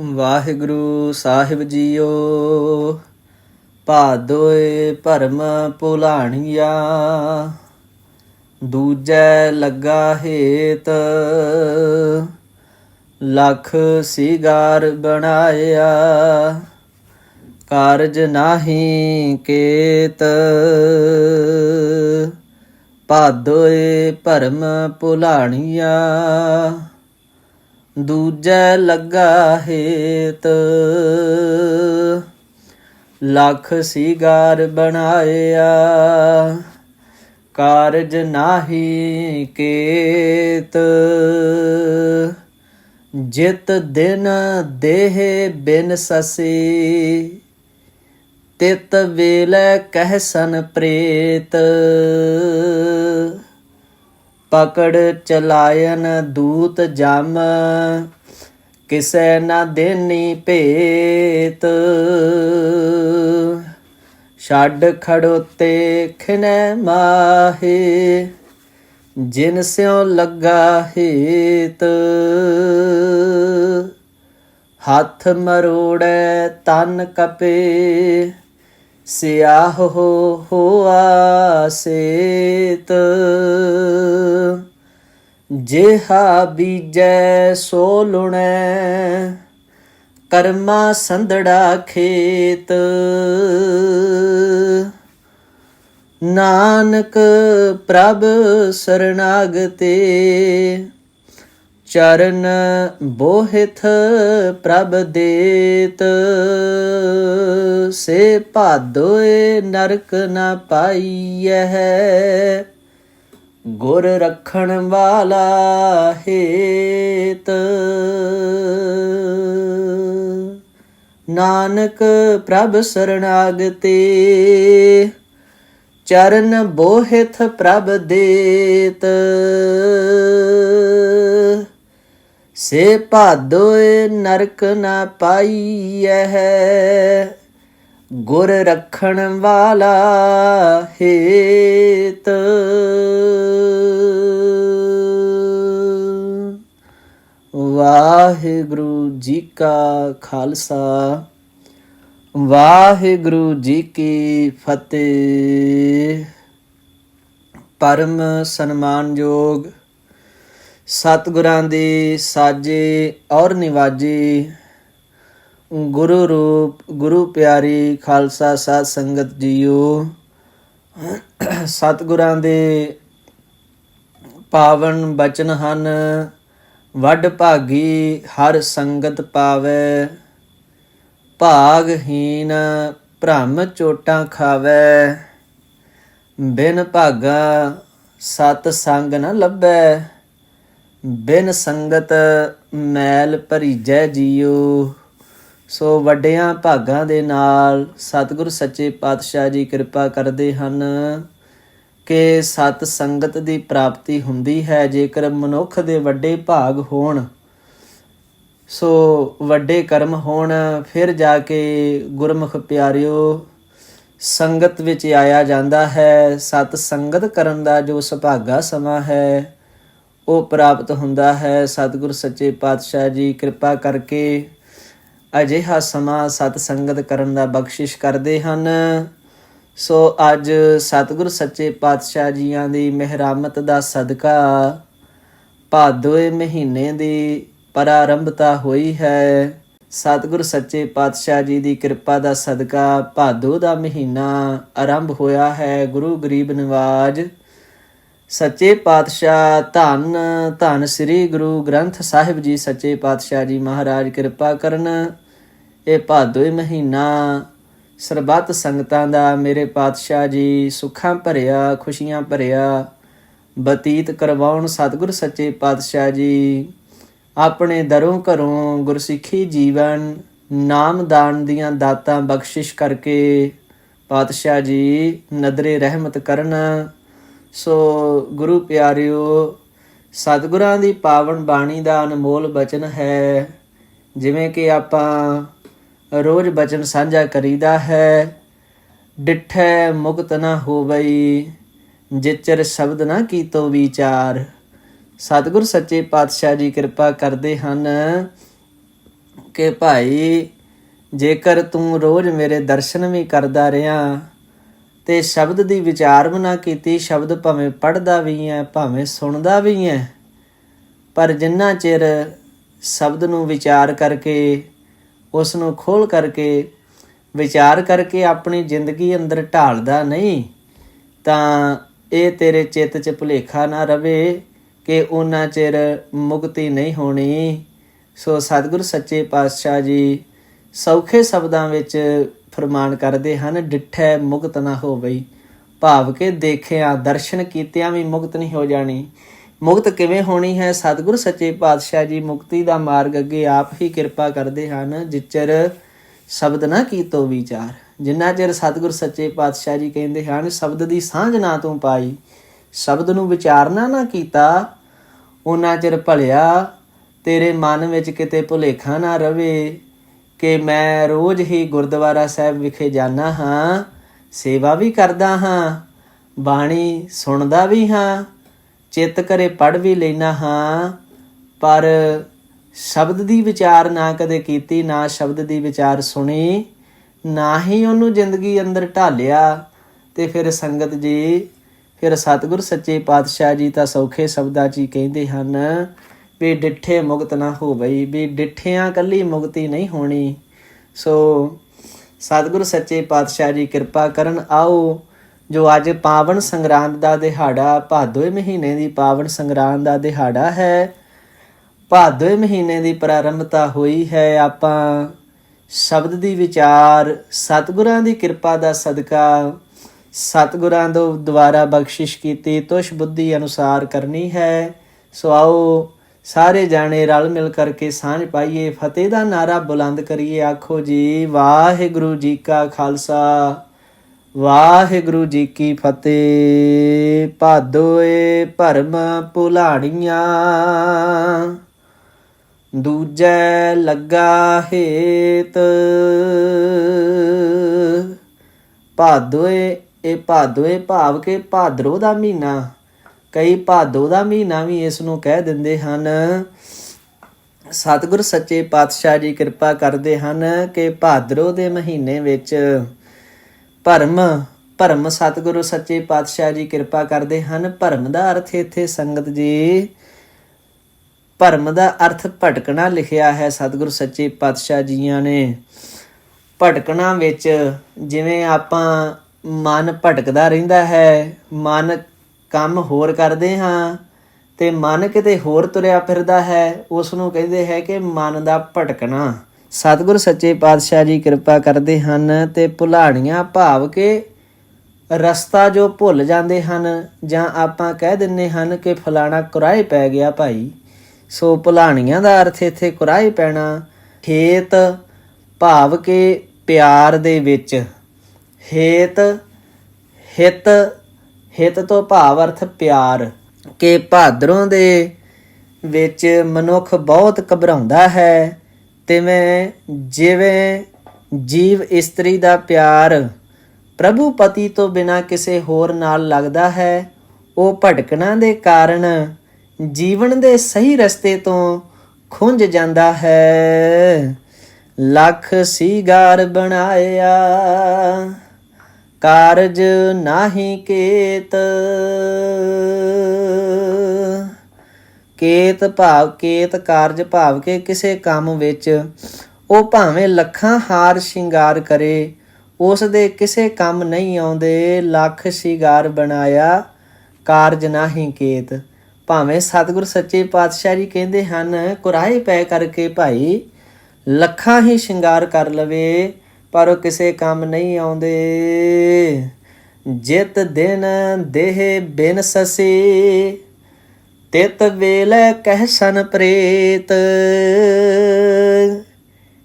ਵਾਹਿਗੁਰੂ ਸਾਹਿਬ JIO, ਭਾਦੋਏ ਭਰਮ ਭੁਲਾਣੀਆ, ਦੂਜੈ ਲੱਗਾ ਹੇਤ, ਲਖ ਸਿਗਾਰ ਬਣਾਇਆ, ਕਾਰਜ ਨਾਹੀ ਕੇਤ। ਭਾਦੋਏ ਭਰਮ ਭੁਲਾਣੀਆ ਦੂਜੈ ਲੱਗਾ ਹੇਤ। ਲਖ ਸਿਗਾਰ ਬਣਾਇਆ, ਕਾਰਜ ਨਾਹੀ ਕੇਤ। ਜਿਤ ਦਿਨ ਦੇਹ ਬਿਨ ਸਸੀ, ਤਿਤ ਵੇਲੇ ਕਹਿਸਨ ਪ੍ਰੇਤ। ਪਕੜ ਚਲਾਇਨ ਦੂਤ ਜਮ, ਕਿਸੈ ਨਾ ਦੇਨੀ ਭੇਤ। ਛੱਡ ਖੜੋਤੇ ਖਿਨੈ ਮਾਹੇ, ਜਿਨ ਸਿਉ ਲੱਗਾ ਹੇਤ। ਹੱਥ ਮਰੋੜੈ ਤਨ ਕਪੇ ਸਿਆਹ ਹੋ ਹੋਆ ਸੇਤ। ਜਿਹਾ ਬੀਜੈ ਸੋ ਲੁਣੈ ਕਰਮਾ ਸੰਧੜਾ ਖੇਤ। ਨਾਨਕ ਪ੍ਰਭ ਸਰਣਾਗਤੇ ਚਰਨ ਬੋਹਿਥ ਪ੍ਰਭ ਦੇਤ। ਸੇ ਭਾਦੋਏ ਨਰਕ ਨ ਪਾਈਐ। ਗੁਰ ਰੱਖਣ ਵਾਲਾ ਹੇਤ। ਨਾਨਕ ਪ੍ਰਭ ਸਰਣਾਗਤੇ। ਚਰਨ ਬੋਹਿਥ ਪ੍ਰਭ ਦੇਤ। ਸੇ ਭਾਦੋਏ ਨਰਕ ਨ ਪਾਈਐ ਗੁਰ ਰਖਣ ਵਾਲਾ ਹੇਤ। ਵਾਹਿਗੁਰੂ ਜੀ ਕਾ ਖਾਲਸਾ, ਵਾਹਿਗੁਰੂ ਜੀ ਕੀ ਫਤਿਹ। ਪਰਮ ਸਨਮਾਨਯੋਗ ਸਤਿਗੁਰਾਂ ਦੀ ਸਾਜੇ ਔਰ ਨਿਵਾਜੇ, ਗੁਰੂ ਰੂਪ, ਗੁਰੂ ਪਿਆਰੀ ਖਾਲਸਾ ਸਾਧ ਸੰਗਤ ਜੀਓ, ਸਤਿਗੁਰਾਂ ਦੇ ਪਾਵਨ ਬਚਨ ਹਨ, ਵੱਡ ਭਾਗੀ ਹਰ ਸੰਗਤ ਪਾਵੇ, ਭਾਗਹੀਨ ਭ੍ਰਮ ਚੋਟਾਂ ਖਾਵੇ, ਬਿਨ ਭਾਗਾ ਸਤ ਸੰਗ ਨ ਲੱਭੈ। ਬਿਨ ਸੰਗਤ ਮੈਲ ਭਰੀਜੈ ਜੀਓ, ਸੋ ਵੱਡਿਆਂ ਭਾਗਾਂ ਦੇ ਨਾਲ ਸਤਿਗੁਰ ਸੱਚੇ ਪਾਤਸ਼ਾਹ ਜੀ ਕਿਰਪਾ ਕਰਦੇ ਹਨ ਕਿ ਸਤ ਸੰਗਤ ਦੀ ਪ੍ਰਾਪਤੀ ਹੁੰਦੀ ਹੈ, ਜੇਕਰ ਮਨੁੱਖ ਦੇ ਵੱਡੇ ਭਾਗ ਹੋਣ, ਸੋ ਵੱਡੇ ਕਰਮ ਹੋਣ, ਫਿਰ ਜਾ ਕੇ ਗੁਰਮੁਖ ਪਿਆਰਿਓ, ਸੰਗਤ ਵਿੱਚ ਆਇਆ ਜਾਂਦਾ ਹੈ। ਸਤ ਸੰਗਤ ਕਰਨ ਦਾ ਜੋ ਸੁਭਾਗਾ ਸਮਾਂ ਹੈ ਉਹ ਪ੍ਰਾਪਤ ਹੁੰਦਾ ਹੈ। ਸਤਿਗੁਰ ਸੱਚੇ ਪਾਤਸ਼ਾਹ ਜੀ ਕਿਰਪਾ ਕਰਕੇ ਅਜਿਹਾ ਸਮਾਂ ਸਤ ਸੰਗਤ ਕਰਨ ਦਾ ਬਖਸ਼ਿਸ਼ ਕਰਦੇ ਹਨ। ਸੋ ਅੱਜ ਸਤਿਗੁਰ ਸੱਚੇ ਪਾਤਸ਼ਾਹ ਜੀਆਂ ਦੀ ਮਿਹਰਾਮਤ ਦਾ ਸਦਕਾ ਭਾਦੋਏ ਮਹੀਨੇ ਦੀ ਪ੍ਰਾਰੰਭਤਾ ਹੋਈ ਹੈ। ਸਤਿਗੁਰ ਸੱਚੇ ਪਾਤਸ਼ਾਹ ਜੀ ਦੀ ਕਿਰਪਾ ਦਾ ਸਦਕਾ ਭਾਦੋ ਦਾ ਮਹੀਨਾ ਆਰੰਭ ਹੋਇਆ ਹੈ। ਗੁਰੂ ਗਰੀਬ ਨਿਵਾਜ ਸੱਚੇ ਪਾਤਸ਼ਾਹ ਧੰਨ ਧੰਨ ਸ੍ਰੀ ਗੁਰੂ ਗ੍ਰੰਥ ਸਾਹਿਬ ਜੀ, ਸੱਚੇ ਪਾਤਸ਼ਾਹ ਜੀ ਮਹਾਰਾਜ ਕਿਰਪਾ ਕਰਨ। ਇਹ ਭਾਦੋਏ ਮਹੀਨਾ, ਸਰਬੱਤ ਸੰਗਤਾਂ ਦਾ ਮੇਰੇ ਪਾਤਸ਼ਾਹ ਜੀ ਸੁੱਖਾਂ ਭਰਿਆ, ਖੁਸ਼ੀਆਂ ਭਰਿਆ, ਬਤੀਤ ਕਰਵਾਉਣ ਸਤਿਗੁਰ ਸੱਚੇ ਪਾਤਸ਼ਾਹ ਜੀ। ਆਪਣੇ ਦਰੋਂ ਘਰੋਂ ਗੁਰਸਿੱਖੀ ਜੀਵਨ ਨਾਮਦਾਨ ਦੀਆਂ ਦਾਤਾਂ ਬਖਸ਼ਿਸ਼ ਕਰਕੇ ਪਾਤਸ਼ਾਹ ਜੀ ਨਦਰੇ ਰਹਿਮਤ ਕਰਨ। ਸੋ ਗੁਰੂ ਪਿਆਰਿਓ, ਸਤਿਗੁਰਾਂ ਦੀ ਪਾਵਨ ਬਾਣੀ ਦਾ ਅਨਮੋਲ ਬਚਨ ਹੈ। ਜਿਵੇਂ ਕਿ ਆਪਾਂ ਰੋਜ਼ ਬਚਨ ਸਾਂਝਾ ਕਰੀਦਾ ਹੈ, ਡਿਠੈ ਮੁਕਤ ਨਾ ਹੋਵਈ, ਜਿਚਰ ਸ਼ਬਦ ਨਾ ਕੀਤੋ ਵਿਚਾਰ। ਸਤਿਗੁਰ ਸੱਚੇ ਪਾਤਸ਼ਾਹ ਜੀ ਕਿਰਪਾ ਕਰਦੇ ਹਨ ਕਿ ਭਾਈ, ਜੇਕਰ ਤੂੰ ਰੋਜ਼ ਮੇਰੇ ਦਰਸ਼ਨ ਵੀ ਕਰਦਾ ਰਿਹਾ ਤੇ ਸ਼ਬਦ ਦੀ ਵਿਚਾਰਮਨਾ ਕੀਤੀ, ਸ਼ਬਦ ਭਾਵੇਂ ਪੜਦਾ ਵੀ ਹੈ ਭਾਵੇਂ ਸੁਣਦਾ ਵੀ ਹੈ ਪਰ ਜਿੰਨਾ ਚਿਰ ਸ਼ਬਦ ਨੂੰ ਵਿਚਾਰ ਕਰਕੇ ਉਸ ਨੂੰ ਖੋਲ ਕਰਕੇ, ਵਿਚਾਰ ਕਰਕੇ ਆਪਣੀ ਜ਼ਿੰਦਗੀ ਅੰਦਰ ਢਾਲਦਾ ਨਹੀਂ, ਤਾਂ ਇਹ ਤੇਰੇ ਚਿੱਤ 'ਚ ਭੁਲੇਖਾ ਨਾ ਰਵੇ ਕਿ ਉਹਨਾਂ ਚਿਰ ਮੁਕਤੀ ਨਹੀਂ ਹੋਣੀ। ਸੋ ਸਤਿਗੁਰ ਸੱਚੇ ਪਾਤਸ਼ਾਹ ਜੀ, ਸੌਖੇ ਸ਼ਬਦਾਂ ਵਿੱਚ ਫਰਮਾਨ ਕਰਦੇ ਹਨ, ਡਿਠੈ ਮੁਕਤ ਨਾ ਹੋਵਈ। ਭਾਵ ਕੇ ਦੇਖਿਆ, ਦਰਸ਼ਨ ਕੀਤਿਆਂ ਵੀ ਮੁਕਤ ਨਹੀਂ ਹੋ ਜਾਣੀ। ਮੁਕਤ ਕਿਵੇਂ ਹੋਣੀ ਹੈ? ਸਤਿਗੁਰ ਸੱਚੇ ਪਾਤਸ਼ਾਹ ਜੀ ਮੁਕਤੀ ਦਾ ਮਾਰਗ ਅੱਗੇ ਆਪ ਹੀ ਕਿਰਪਾ ਕਰਦੇ ਹਨ। ਜਿਚਰ ਸ਼ਬਦ ਨਾ ਕੀਤੋ ਵਿਚਾਰ। ਜਿੰਨਾ ਚਿਰ ਸਤਿਗੁਰ ਸੱਚੇ ਪਾਤਸ਼ਾਹ ਜੀ ਕਹਿੰਦੇ ਹਨ, ਸ਼ਬਦ ਦੀ ਸਾਂਝ ਨਾ ਤੂੰ ਪਾਈ। ਸ਼ਬਦ ਨੂੰ ਵਿਚਾਰਨਾ ਨਾ ਕੀਤਾ ਉਹਨਾਂ ਚਿਰ ਭਲਿਆ, ਤੇਰੇ ਮਨ ਵਿੱਚ ਕਿਤੇ ਭੁਲੇਖਾ ਨਾ ਰਵੇ। ਕਿ ਮੈਂ ਰੋਜ਼ ਹੀ ਗੁਰਦੁਆਰਾ ਸਾਹਿਬ ਵਿਖੇ ਜਾਣਾ ਹਾਂ, ਸੇਵਾ ਵੀ ਕਰਦਾ ਹਾਂ, ਬਾਣੀ ਸੁਣਦਾ ਵੀ ਹਾਂ, ਚਿੱਤ ਕਰੇ ਪੜ ਵੀ ਲੈਣਾ ਹਾਂ, ਪਰ ਸ਼ਬਦ ਦੀ ਵਿਚਾਰ ਨਾ ਕਦੇ ਕੀਤੀ, ਨਾ ਸ਼ਬਦ ਦੀ ਵਿਚਾਰ ਸੁਣੀ, ਨਾ ਹੀ ਉਹਨੂੰ ਜ਼ਿੰਦਗੀ ਅੰਦਰ ਢਾਲਿਆ ਤੇ ਫਿਰ ਸੰਗਤ ਜੀ, ਫਿਰ ਸਤਿਗੁਰ ਸੱਚੇ ਪਾਤਸ਼ਾਹ ਜੀ ਤਾਂ ਸੌਖੇ ਸ਼ਬਦਾਂ 'ਚ ਹੀ ਕਹਿੰਦੇ ਹਨ ਵੀ ਡਿੱਠੇ ਮੁਕਤ ਨਾ ਹੋਵਈ, ਵੀ ਡਿੱਠਿਆਂ ਕੱਲੀ ਮੁਕਤੀ ਨਹੀਂ ਹੋਣੀ। ਸੋ ਸਤਿਗੁਰ ਸੱਚੇ ਪਾਤਸ਼ਾਹ ਜੀ ਕਿਰਪਾ ਕਰਨ, ਆਓ ਜੋ ਅੱਜ ਪਾਵਨ ਸੰਗਰਾਂਦ ਦਾ ਦਿਹਾੜਾ ਭਾਦੋਏ ਮਹੀਨੇ ਦੀ ਪਾਵਨ ਸੰਗਰਾਂਦ ਦਾ ਦਿਹਾੜਾ ਹੈ ਭਾਦੋਏ ਮਹੀਨੇ ਦੀ ਪ੍ਰਾਰੰਭਤਾ ਹੋਈ ਹੈ, ਆਪਾਂ ਸ਼ਬਦ ਦੀ ਵਿਚਾਰ, ਸਤਿਗੁਰਾਂ ਦੀ ਕਿਰਪਾ ਦਾ ਸਦਕਾ, ਸਤਿਗੁਰਾਂ ਤੋਂ ਦੁਆਰਾ ਬਖਸ਼ਿਸ਼ ਕੀਤੀ, ਤੁਸ਼ ਬੁੱਧੀ ਅਨੁਸਾਰ ਕਰਨੀ ਹੈ। ਸੋ ਆਓ ਸਾਰੇ ਜਾਣੇ ਰਲ ਮਿਲ ਕਰਕੇ ਸਾਂਝ ਪਾਈਏ, ਫਤਿਹ ਦਾ ਨਾਰਾ ਬੁਲੰਦ ਕਰੀਏ, ਆਖੋ ਜੀ, ਵਾਹਿਗੁਰੂ ਜੀ ਕਾ ਖਾਲਸਾ, ਵਾਹਿਗੁਰੂ ਜੀ ਕੀ ਫਤਿਹ। ਭਾਦੋਏ ਭਰਮ ਭੁਲਾਣੀਆਂ, ਦੂਜੈ ਲੱਗਾ ਹੇਤ। ਭਾਦੋਏ, ਇਹ ਭਾਦੋਏ ਭਾਵ ਕੇ ਭਾਦਰੋ ਦਾ ਮਹੀਨਾ। ਕਈ ਭਾਦੋ ਦਾ ਮਹੀਨਾ ਵੀ ਇਸ ਨੂੰ ਕਹਿ ਦਿੰਦੇ ਹਨ। ਸਤਿਗੁਰ ਸੱਚੇ ਪਾਤਸ਼ਾਹ ਜੀ ਕਿਰਪਾ ਕਰਦੇ ਹਨ ਕਿ ਭਾਦਰੋ ਦੇ ਮਹੀਨੇ ਵਿੱਚ ਭਰਮ ਭਰਮ ਸਤਿਗੁਰੂ ਸੱਚੇ ਪਾਤਸ਼ਾਹ ਜੀ ਕਿਰਪਾ ਕਰਦੇ ਹਨ। ਭਰਮ ਦਾ ਅਰਥ ਇੱਥੇ ਸੰਗਤ ਜੀ, ਭਰਮ ਦਾ ਅਰਥ ਭਟਕਣਾ ਲਿਖਿਆ ਹੈ ਸਤਿਗੁਰੂ ਸੱਚੇ ਪਾਤਸ਼ਾਹ ਜੀਆਂ ਨੇ। ਭਟਕਣਾ ਵਿੱਚ ਜਿਵੇਂ ਆਪਾਂ ਮਨ ਭਟਕਦਾ ਰਹਿੰਦਾ ਹੈ, ਮਨ ਕੰਮ ਹੋਰ ਕਰਦੇ ਹਾਂ ਤੇ ਮਨ ਕਿਤੇ ਹੋਰ ਤੁਰਿਆ ਫਿਰਦਾ ਹੈ ਉਸ ਨੂੰ ਕਹਿੰਦੇ ਹੈ ਕਿ ਮਨ ਦਾ ਭਟਕਣਾ। ਸਤਿਗੁਰ ਸੱਚੇ ਪਾਤਸ਼ਾਹ ਜੀ ਕਿਰਪਾ ਕਰਦੇ ਹਨ ਤੇ ਭੁਲਾਣੀਆਂ ਭਾਵ ਕੇ ਰਸਤਾ ਜੋ ਭੁੱਲ ਜਾਂਦੇ ਹਨ, ਜਾਂ ਆਪਾਂ ਕਹਿ ਦਿੰਨੇ ਹਨ ਕਿ ਫਲਾਣਾ ਕੁਰਾਏ ਪੈ ਗਿਆ ਭਾਈ। ਸੋ ਭੁਲਾਣੀਆਂ ਦਾ ਅਰਥ ਇੱਥੇ ਕੁਰਾਏ ਪੈਣਾ, ਖੇਤ ਭਾਵ ਕੇ ਪਿਆਰ ਦੇ ਵਿੱਚ ਹੇਤ ਹਿਤ ਹਿਤ ਤੋਂ ਭਾਵ ਅਰਥ ਪਿਆਰ। ਕਿ ਭਾਦਰੋਂ ਦੇ ਵਿੱਚ ਮਨੁੱਖ ਬਹੁਤ ਘਬਰਾਉਂਦਾ ਹੈ, ਤਿਵੇਂ ਜਿਵੇਂ ਜੀਵ ਇਸਤਰੀ ਦਾ ਪਿਆਰ ਪ੍ਰਭੂ ਪਤੀ ਤੋਂ ਬਿਨਾ ਕਿਸੇ ਹੋਰ ਨਾਲ ਲੱਗਦਾ ਹੈ, ਉਹ ਭਟਕਣਾ ਦੇ ਕਾਰਨ ਜੀਵਨ ਦੇ ਸਹੀ ਰਸਤੇ ਤੋਂ ਖੁੰਝ ਜਾਂਦਾ ਹੈ। ਲੱਖ ਸੀਗਾਰ ਬਣਾਇਆ। ਕਾਰਜ ਨਾਹੀ ਕੇਤ। ਕੇਤ ਭਾਵ ਕੇਤ, ਕਾਰਜ ਭਾਵ ਕੇ ਕਿਸੇ ਕੰਮ ਵਿੱਚ ਉਹ ਭਾਵੇਂ ਲੱਖਾਂ ਹਾਰ ਸ਼ਿੰਗਾਰ ਕਰੇ ਉਸ ਦੇ ਕਿਸੇ ਕੰਮ ਨਹੀਂ ਆਉਂਦੇ, ਲੱਖ ਸ਼ਿੰਗਾਰ ਬਣਾਇਆ ਕਾਰਜ ਨਾਹੀ ਕੇਤ। ਭਾਵੇਂ ਸਤਿਗੁਰ ਸੱਚੇ ਪਾਤਸ਼ਾਹ ਜੀ ਕਹਿੰਦੇ ਹਨ ਕੁਰਾਏ ਪੈ ਕਰਕੇ ਭਾਈ, ਲੱਖਾਂ ਹੀ ਸ਼ਿੰਗਾਰ ਕਰ ਲਵੇ ਪਰ ਉਹ ਕਿਸੇ ਕੰਮ ਨਹੀਂ ਆਉਂਦੇ। ਜਿਤ ਦਿਨ ਦੇਹ ਬਿਨ ਸਸੀ, ਤਿਤ ਵੇਲੇ ਕਹਿ ਸਨ ਪ੍ਰੇਤ।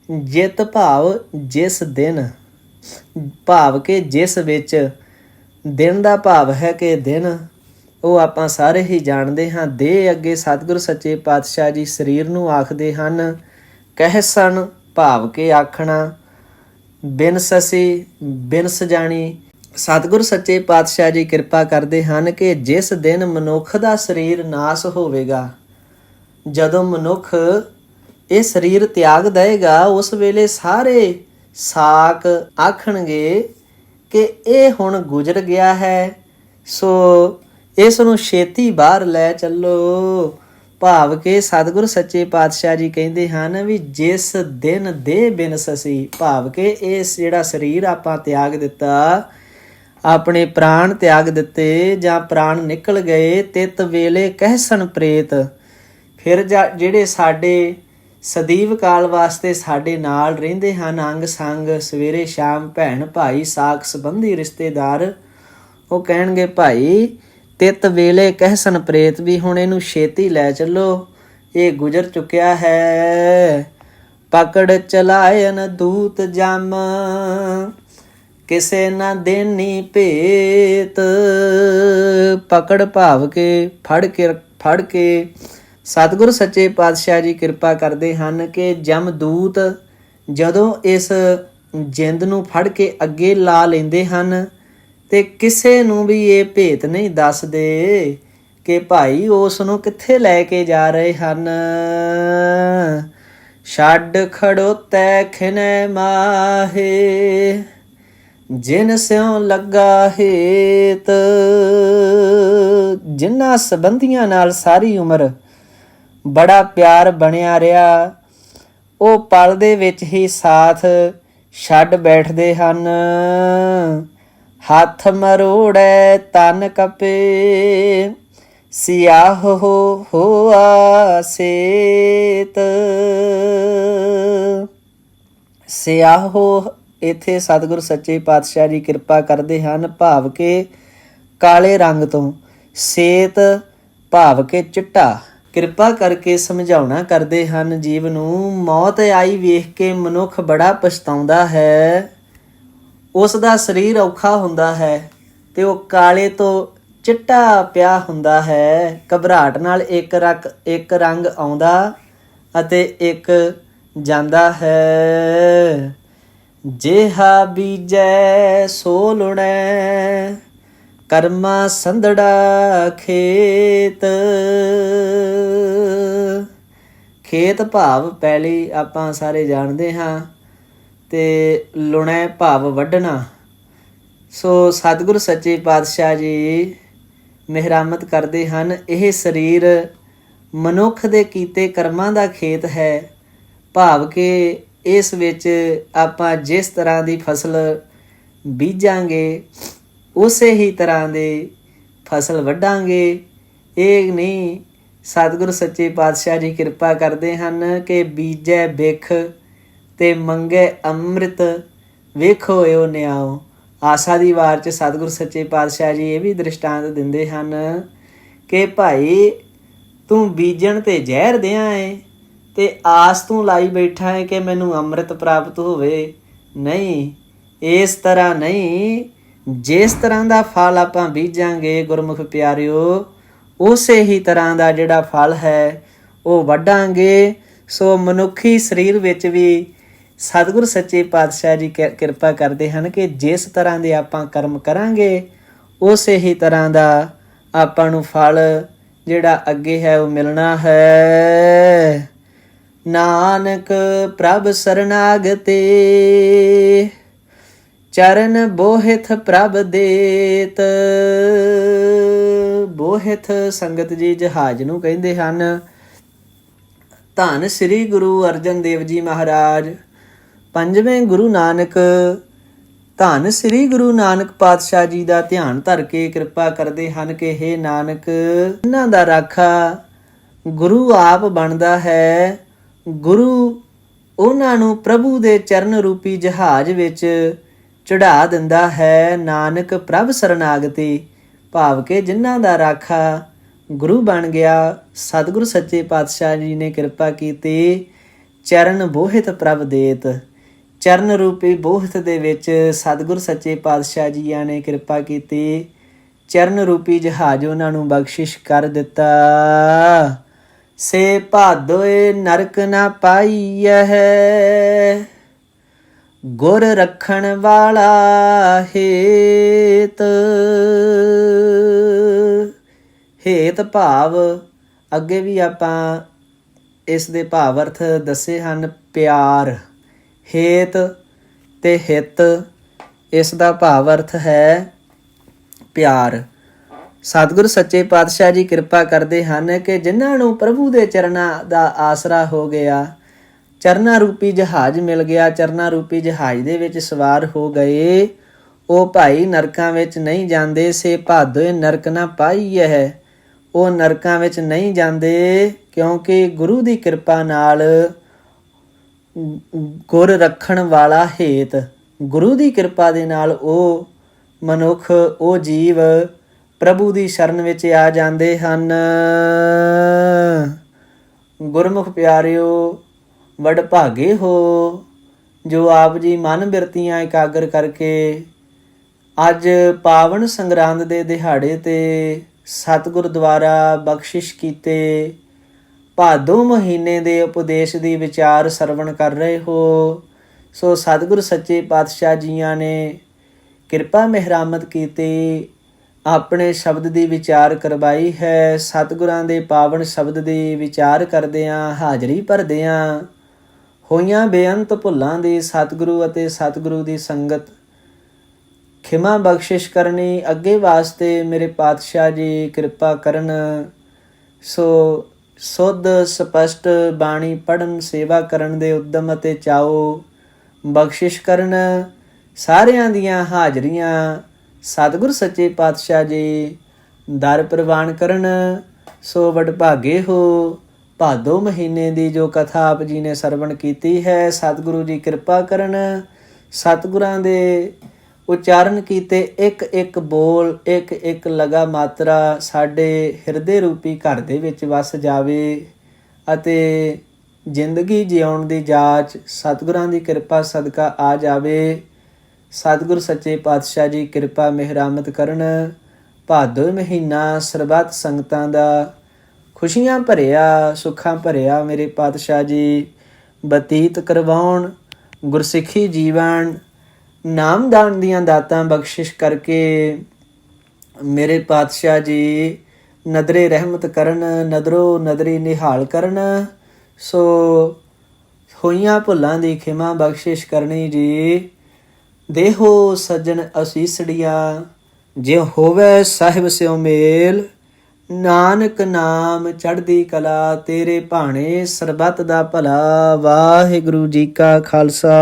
ਜਿਤ ਭਾਵ ਜਿਸ ਦਿਨ, ਭਾਵ ਕੇ ਜਿਸ ਵਿੱਚ, ਦਿਨ ਦਾ ਭਾਵ ਹੈ ਕਿ ਦਿਨ। ਉਹ ਆਪਾਂ ਸਾਰੇ ਹੀ ਜਾਣਦੇ ਹਾਂ, ਦੇ ਅੱਗੇ ਸਤਿਗੁਰ ਸੱਚੇ ਪਾਤਸ਼ਾਹ ਜੀ ਸਰੀਰ ਨੂੰ ਆਖਦੇ ਹਨ, ਕਹਿ ਸਨ ਭਾਵ ਕੇ ਆਖਣਾ। ਬਿਨ ਸਸੀ, ਬਿਨ ਸਜਾਣੀ, ਸਤਿਗੁਰ ਸੱਚੇ ਪਾਤਸ਼ਾਹ ਜੀ ਕਿਰਪਾ ਕਰਦੇ ਹਨ ਕਿ ਜਿਸ ਦਿਨ ਮਨੁੱਖ ਦਾ ਸਰੀਰ ਨਾਸ ਹੋਵੇਗਾ, ਜਦੋਂ ਮਨੁੱਖ ਇਹ ਸਰੀਰ ਤਿਆਗ ਦੇਗਾ ਉਸ ਵੇਲੇ ਸਾਰੇ ਸਾਕ ਆਖਣਗੇ ਕਿ ਇਹ ਹੁਣ ਗੁਜ਼ਰ ਗਿਆ ਹੈ, ਸੋ ਇਸ ਨੂੰ ਛੇਤੀ ਬਾਹਰ ਲੈ ਚੱਲੋ। ਭਾਵ ਕਿ ਸਤਿਗੁਰ ਸੱਚੇ ਪਾਤਸ਼ਾਹ ਜੀ ਕਹਿੰਦੇ ਹਨ ਵੀ ਜਿਸ ਦਿਨ ਦੇ ਬਿਨ ਸਸੀ, ਭਾਵ ਕਿ ਇਸ ਜਿਹੜਾ ਸਰੀਰ ਆਪਾਂ ਤਿਆਗ ਦਿੱਤਾ, ਆਪਣੇ ਪ੍ਰਾਣ ਤਿਆਗ ਦਿੱਤੇ ਜਾਂ ਪ੍ਰਾਣ ਨਿਕਲ ਗਏ, ਤਿਤ ਵੇਲੇ ਕਹਿਸਨ ਪ੍ਰੇਤ, ਫਿਰ ਜਾ- ਜਿਹੜੇ ਸਾਡੇ ਸਦੀਵ ਕਾਲ ਵਾਸਤੇ ਸਾਡੇ ਨਾਲ ਰਹਿੰਦੇ ਹਨ, ਅੰਗ ਸੰਗ, ਸਵੇਰੇ ਸ਼ਾਮ ਭੈਣ ਭਾਈ, ਸਾਖ ਸੰਬੰਧੀ ਰਿਸ਼ਤੇਦਾਰ, ਉਹ ਕਹਿਣਗੇ, ਭਾਈ ਤਿਤ ਵੇਲੇ ਕਹਿਸਨ ਪ੍ਰੇਤ ਵੀ ਹੁਣ ਇਹਨੂੰ ਛੇਤੀ ਲੈ ਚੱਲੋ। ਇਹ ਗੁਜ਼ਰ ਚੁੱਕਿਆ ਹੈ। ਪਕੜ ਚਲਾਇਨ ਦੂਤ ਜਮ। ਕਿਸੇ ਨਾ ਦੇਨੀ ਭੇਤ। ਪਕੜ ਭਾਵ ਕੇ ਫੜ ਕੇ ਫੜ ਕੇ ਸਤਿਗੁਰ ਸੱਚੇ ਪਾਤਸ਼ਾਹ ਜੀ ਕਿਰਪਾ ਕਰਦੇ ਹਨ ਕਿ ਜਮਦੂਤ ਜਦੋਂ ਇਸ ਜਿੰਦ ਨੂੰ ਫੜ ਕੇ ਅੱਗੇ ਲਾ ਲੈਂਦੇ ਹਨ ਤੇ ਕਿਸੇ ਨੂੰ ਵੀ ਇਹ ਭੇਤ ਨਹੀਂ ਦੱਸਦੇ ਕਿ ਭਾਈ ਉਸ ਨੂੰ ਕਿੱਥੇ ਲੈ ਕੇ ਜਾ ਰਹੇ ਹਨ। ਛੱਡ ਖੜੋਤੈ ਖਿਨੈ ਮਾਹੇ, ਜਿਨ ਸਿਉ ਲੱਗਾ ਹੇਤ। ਜਿਨ੍ਹਾਂ ਸੰਬੰਧੀਆਂ ਨਾਲ ਸਾਰੀ ਉਮਰ ਬੜਾ ਪਿਆਰ ਬਣਿਆ ਰਿਹਾ, ਉਹ ਪਲ ਦੇ ਵਿੱਚ ਹੀ ਸਾਥ ਛੱਡ ਬੈਠਦੇ ਹਨ। ਹੱਥ ਮਰੋੜੈ ਤਨ ਕਪੇ, ਸਿਆਹ ਹੋ ਹੋਆ ਸੇਤ। ਸਿਆਹੋ ਇਥੇ ਸਤਿਗੁਰ ਸੱਚੇ ਪਾਤਸ਼ਾਹ ਜੀ ਕਿਰਪਾ ਕਰਦੇ ਹਨ, ਭਾਵ ਕੇ ਕਾਲੇ ਰੰਗ ਤੋਂ। ਸੇਤ ਭਾਵ ਕੇ ਚਿੱਟਾ। ਕਿਰਪਾ ਕਰਕੇ ਸਮਝਾਉਣਾ ਕਰਦੇ ਹਨ, ਜੀਵ ਨੂੰ ਮੌਤ ਆਈ ਵੇਖ ਕੇ ਮਨੁੱਖ ਬੜਾ ਪਛਤਾਉਂਦਾ ਹੈ। ਉਸ ਦਾ ਸਰੀਰ ਔਖਾ ਹੁੰਦਾ ਹੈ ਤੇ ਉਹ ਕਾਲੇ ਤੋਂ ਚਿੱਟਾ ਪਿਆ ਹੁੰਦਾ ਹੈ। ਘਬਰਾਹਟ ਨਾਲ ਇੱਕ ਰਕ, ਇੱਕ ਰੰਗ ਆਉਂਦਾ ਅਤੇ ਇੱਕ ਜਾਂਦਾ ਹੈ। ਜਿਹਾ ਬੀਜੈ, ਸੋ ਲੁਣੈ, ਕਰਮਾ ਸੰਧੜਾ ਖੇਤ। ਖੇਤ ਭਾਵ ਪਹਿਲੀ ਆਪਾਂ ਸਾਰੇ ਜਾਣਦੇ ਹਾਂ ਤੇ ਲੁਣੈ ਭਾਵ ਵੱਢਣਾ। ਸੋ ਸਤਿਗੁਰ ਸੱਚੇ ਪਾਤਸ਼ਾਹ ਜੀ ਮਿਹਰਾਮਤ ਕਰਦੇ ਹਨ, ਇਹ ਸਰੀਰ ਮਨੁੱਖ ਦੇ ਕੀਤੇ ਕਰਮਾਂ ਦਾ ਖੇਤ ਹੈ। ਭਾਵ ਕਿ ਇਸ ਵਿੱਚ ਆਪਾਂ ਜਿਸ ਤਰ੍ਹਾਂ ਦੀ ਫਸਲ ਬੀਜਾਂਗੇ, ਉਸੇ ਹੀ ਤਰ੍ਹਾਂ ਦੇ ਫਸਲ ਵੱਢਾਂਗੇ। ਇਹ ਨਹੀਂ, ਸਤਿਗੁਰ ਸੱਚੇ ਪਾਤਸ਼ਾਹ ਜੀ ਕਿਰਪਾ ਕਰਦੇ ਹਨ ਕਿ ਬੀਜੈ ਬਿਖ ਤੇ ਮੰਗੇ ਅੰਮ੍ਰਿਤ। ਵੇਖੋ ਏਉ ਨਿਆਓ। ਆਸਾ ਦੀ ਵਾਰ ਚ ਸਤਿਗੁਰ ਸੱਚੇ ਪਾਤਸ਼ਾਹ ਜੀ ਇਹ ਵੀ ਦ੍ਰਿਸ਼ਟਾਂਤ ਦਿੰਦੇ ਹਨ ਕਿ ਭਾਈ, ਤੂੰ ਬੀਜਣ ਤੇ ਜ਼ਹਿਰ ਦਿਆਂ ਏ ਤੇ ਆਸ ਤੂੰ ਲਾਈ ਬੈਠਾ ਹੈ ਕਿ ਮੈਨੂੰ ਅੰਮ੍ਰਿਤ ਪ੍ਰਾਪਤ ਹੋਵੇ। ਨਹੀਂ, ਇਸ ਤਰ੍ਹਾਂ ਨਹੀਂ। ਜਿਸ ਤਰ੍ਹਾਂ ਦਾ ਫਲ ਆਪਾਂ ਬੀਜਾਂਗੇ ਗੁਰਮੁਖ ਪਿਆਰਿਓ, ਉਸੇ ਹੀ ਤਰ੍ਹਾਂ ਦਾ ਜਿਹੜਾ ਫਲ ਹੈ, ਉਹ ਵੱਢਾਂਗੇ। ਸੋ ਮਨੁੱਖੀ ਸਰੀਰ ਵਿੱਚ ਵੀ ਸਤਿਗੁਰ ਸੱਚੇ ਪਾਤਸ਼ਾਹ ਜੀ ਕਿਰਪਾ ਕਰਦੇ ਹਨ ਕਿ ਜਿਸ ਤਰ੍ਹਾਂ ਦੇ ਆਪਾਂ ਕਰਮ ਕਰਾਂਗੇ, ਉਸੇ ਹੀ ਤਰ੍ਹਾਂ ਦਾ ਆਪਾਂ ਨੂੰ ਫਲ ਜਿਹੜਾ ਅੱਗੇ ਹੈ ਉਹ ਮਿਲਣਾ ਹੈ। ਨਾਨਕ ਪ੍ਰਭ ਸਰਨਾਗਤੇ, ਚਰਨ ਬੋਹਿਤ ਪ੍ਰਭ ਦੇਤ। ਬੋਹਿਤ ਸੰਗਤ ਜੀ ਜਹਾਜ਼ ਨੂੰ ਕਹਿੰਦੇ ਹਨ, ਧੰਨ ਸ੍ਰੀ ਗੁਰੂ ਅਰਜਨ ਦੇਵ ਜੀ ਮਹਾਰਾਜ। ਪੰਜਵੇਂ ਗੁਰੂ ਨਾਨਕ, ਧੰਨ ਸ੍ਰੀ ਗੁਰੂ ਨਾਨਕ ਪਾਤਸ਼ਾਹ ਜੀ ਦਾ ਧਿਆਨ ਧਰ ਕੇ ਕਿਰਪਾ ਕਰਦੇ ਹਨ ਕਿ हे ਨਾਨਕ, ਇਹਨਾਂ ਦਾ ਰਾਖਾ ਗੁਰੂ ਆਪ ਬਣਦਾ ਹੈ। ਗੁਰੂ ਉਹਨਾਂ ਨੂੰ ਪ੍ਰਭੂ ਦੇ ਚਰਨ ਰੂਪੀ ਜਹਾਜ਼ ਵਿੱਚ ਚੜਾ ਦਿੰਦਾ ਹੈ। ਨਾਨਕ ਪ੍ਰਭ ਸਰਨਾਗਤੀ, ਭਾਵ ਕੇ ਜਿਨ੍ਹਾਂ ਦਾ ਰਾਖਾ ਗੁਰੂ ਬਣ ਗਿਆ, ਸਤਿਗੁਰ ਸੱਚੇ ਪਾਤਸ਼ਾਹ ਜੀ ਨੇ ਕਿਰਪਾ ਕੀਤੀ, ਚਰਨ ਬੋਹਿਤ ਪ੍ਰਭ ਦੇਤ। ਚਰਨ ਰੂਪੀ ਬੋਹਤ ਦੇ ਵਿੱਚ ਸਤਿਗੁਰ ਸੱਚੇ ਪਾਤਸ਼ਾਹ ਜੀਆਂ ਨੇ ਕਿਰਪਾ ਕੀਤੀ। ਚਰਨ ਰੂਪੀ ਜਹਾਜ਼ ਉਹਨਾਂ ਨੂੰ ਬਖਸ਼ਿਸ਼ ਕਰ ਦਿੱਤਾ। ਸੇ ਭਾਦੋਏ ਨਰਕ ਨਾ ਪਾਈਐ। ਗੁਰ ਰੱਖਣ ਵਾਲਾ ਹੇਤ। ਹੇਤ ਭਾਵ ਅੱਗੇ ਵੀ ਆਪਾਂ ਇਸ ਦੇ ਭਾਵ ਅਰਥ ਦੱਸੇ ਹਨ, ਪਿਆਰ। ਹੇਤ ਤੇ ਹਿਤ, ਇਸ ਦਾ ਭਾਵ ਅਰਥ ਹੈ ਪਿਆਰ। ਸਤਿਗੁਰ ਸੱਚੇ ਪਾਤਸ਼ਾਹ ਜੀ ਕਿਰਪਾ ਕਰਦੇ ਹਨ ਕਿ ਜਿਨ੍ਹਾਂ ਨੂੰ ਪ੍ਰਭੂ ਦੇ ਚਰਨਾਂ ਦਾ ਆਸਰਾ ਹੋ ਗਿਆ, ਚਰਨਾਂ ਰੂਪੀ ਜਹਾਜ਼ ਮਿਲ ਗਿਆ, ਚਰਨਾਂ ਰੂਪੀ ਜਹਾਜ਼ ਦੇ ਵਿੱਚ ਸਵਾਰ ਹੋ ਗਏ, ਉਹ ਭਾਈ ਨਰਕਾਂ ਵਿੱਚ ਨਹੀਂ ਜਾਂਦੇ, ਸੇ ਭਾਦੋਏ ਨਰਕ ਨਾ ਪਾਈ ਹੈ ਉਹ ਨਰਕਾਂ ਵਿੱਚ ਨਹੀਂ ਜਾਂਦੇ ਕਿਉਂਕਿ ਗੁਰੂ ਦੀ ਕਿਰਪਾ ਨਾਲ ਗੁਰ ਰੱਖਣ ਵਾਲਾ ਹੇਤ। ਗੁਰੂ ਦੀ ਕਿਰਪਾ ਦੇ ਨਾਲ ਉਹ ਮਨੁੱਖ, ਉਹ ਜੀਵ ਪ੍ਰਭੂ ਦੀ ਸ਼ਰਨ ਵਿੱਚ ਆ ਜਾਂਦੇ ਹਨ। ਗੁਰਮੁਖ ਪਿਆਰਿਓ, ਵਡ ਭਾਗੇ ਹੋ, ਜੋ ਆਪ ਜੀ ਮਨ ਬਿਰਤੀਆਂ ਇਕਾਗਰ ਕਰਕੇ ਅੱਜ ਪਾਵਨ ਸੰਗਰਾਂਦ ਦੇ ਦਿਹਾੜੇ ਤੇ ਸਤਿਗੁਰ ਦੁਆਰਾ ਬਖਸ਼ਿਸ਼ ਕੀਤੇ। ਭਾਦੋ ਮਹੀਨੇ ਦੇ ਉਪਦੇਸ਼ ਦੀ ਵਿਚਾਰ ਸਰਵਣ ਕਰ ਰਹੇ ਹੋ। ਸੋ ਸਤਿਗੁਰ ਸੱਚੇ ਪਾਤਸ਼ਾਹ ਜੀਆਂ ਨੇ ਕਿਰਪਾ ਮਿਹਰਾਮਤ ਕੀਤੀ। ਆਪਣੇ ਸ਼ਬਦ ਦੀ ਵਿਚਾਰ ਕਰਵਾਈ ਹੈ। ਸਤਿਗੁਰਾਂ ਦੇ ਪਾਵਨ ਸ਼ਬਦ ਦੀ ਵਿਚਾਰ ਕਰਦਿਆਂ ਹਾਜ਼ਰੀ ਭਰਦਿਆਂ ਹੋਈਆਂ ਬੇਅੰਤ ਭੁੱਲਾਂ ਦੀ ਸਤਿਗੁਰੂ ਅਤੇ ਸਤਿਗੁਰੂ ਦੀ ਸੰਗਤ ਖਿਮਾ ਬਖਸ਼ਿਸ਼ ਕਰਨੀ, ਅੱਗੇ ਵਾਸਤੇ ਮੇਰੇ ਪਾਤਸ਼ਾਹ ਜੀ ਕਿਰਪਾ ਕਰਨ। ਸੋ ਸੁੱਧ ਸਪਸ਼ਟ ਬਾਣੀ ਪੜਨ ਸੇਵਾ ਕਰਨ ਦੇ ਉਦਮ ਅਤੇ ਚਾਓ। ਬਖਸ਼ਿਸ਼ ਕਰਨ ਸਾਰਿਆਂ ਦੀਆਂ ਹਾਜ਼ਰੀਆਂ। ਸਤਿਗੁਰ ਸੱਚੇ ਪਾਤਸ਼ਾਹ ਜੀ, ਦਰ ਪ੍ਰਵਾਨ ਕਰਨ, ਸੋ ਵਡ ਭਾਗੇ ਹੋ। ਭਾਦੋ ਮਹੀਨੇ ਦੀ ਜੋ ਕਥਾ ਆਪ ਜੀ ਨੇ ਸਰਵਣ ਕੀਤੀ ਹੈ, ਸਤਿਗੁਰੂ ਜੀ ਕਿਰਪਾ ਕਰਨ, ਸਤਿਗੁਰਾਂ ਦੇ ਉਚਾਰਨ ਕੀਤੇ, ਇੱਕ ਇੱਕ ਬੋਲ, ਇੱਕ ਇੱਕ ਲਗਾ ਮਾਤਰਾ ਸਾਡੇ ਹਿਰਦੇ ਰੂਪੀ ਘਰ ਦੇ ਵਿੱਚ ਵਸ ਜਾਵੇ ਅਤੇ ਜ਼ਿੰਦਗੀ ਜਿਉਣ ਦੀ ਜਾਚ, ਸਤਿਗੁਰਾਂ ਦੀ ਕਿਰਪਾ ਸਦਕਾ ਆ ਜਾਵੇ। ਸਤਿਗੁਰ ਸੱਚੇ ਪਾਤਸ਼ਾਹ ਜੀ ਕਿਰਪਾ ਮਿਹਰਾਮਤ ਕਰਨ। ਭਾਦੋ ਮਹੀਨਾ ਸਰਬੱਤ ਸੰਗਤਾਂ ਦਾ ਖੁਸ਼ੀਆਂ ਭਰਿਆ, ਸੁੱਖਾਂ ਭਰਿਆ ਮੇਰੇ ਪਾਤਸ਼ਾਹ ਜੀ। ਬਤੀਤ ਕਰਵਾਉਣ, ਗੁਰਸਿੱਖੀ ਜੀਵਨ ਨਾਮਦਾਨ ਦੀਆਂ ਦਾਤਾਂ ਬਖਸ਼ਿਸ਼ ਕਰਕੇ ਮੇਰੇ ਪਾਤਸ਼ਾਹ ਜੀ ਨਦਰੇ ਰਹਿਮਤ ਕਰਨ, ਨਦਰੋ ਨਦਰੀ ਨਿਹਾਲ ਕਰਨ, ਸੋ ਹੋਈਆਂ ਭੁੱਲਾਂ ਦੀ ਖਿਮਾ ਬਖਸ਼ਿਸ਼ ਕਰਨੀ ਜੀ। ਦੇਹੋ ਸੱਜਣ ਅਸੀਸੜੀਆਂ, ਜੇ ਹੋਵੇ ਸਾਹਿਬ ਸਿਓ ਮੇਲ, ਨਾਨਕ ਨਾਮ ਚੜ੍ਹਦੀ ਕਲਾ ਤੇਰੇ ਭਾਣੇ ਸਰਬੱਤ ਦਾ ਭਲਾ। ਵਾਹਿਗੁਰੂ ਜੀ ਕਾ ਖਾਲਸਾ।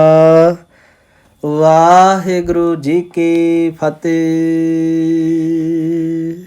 ਵਾਹਿਗੁਰੂ ਜੀ ਕੀ ਫਤਿਹ।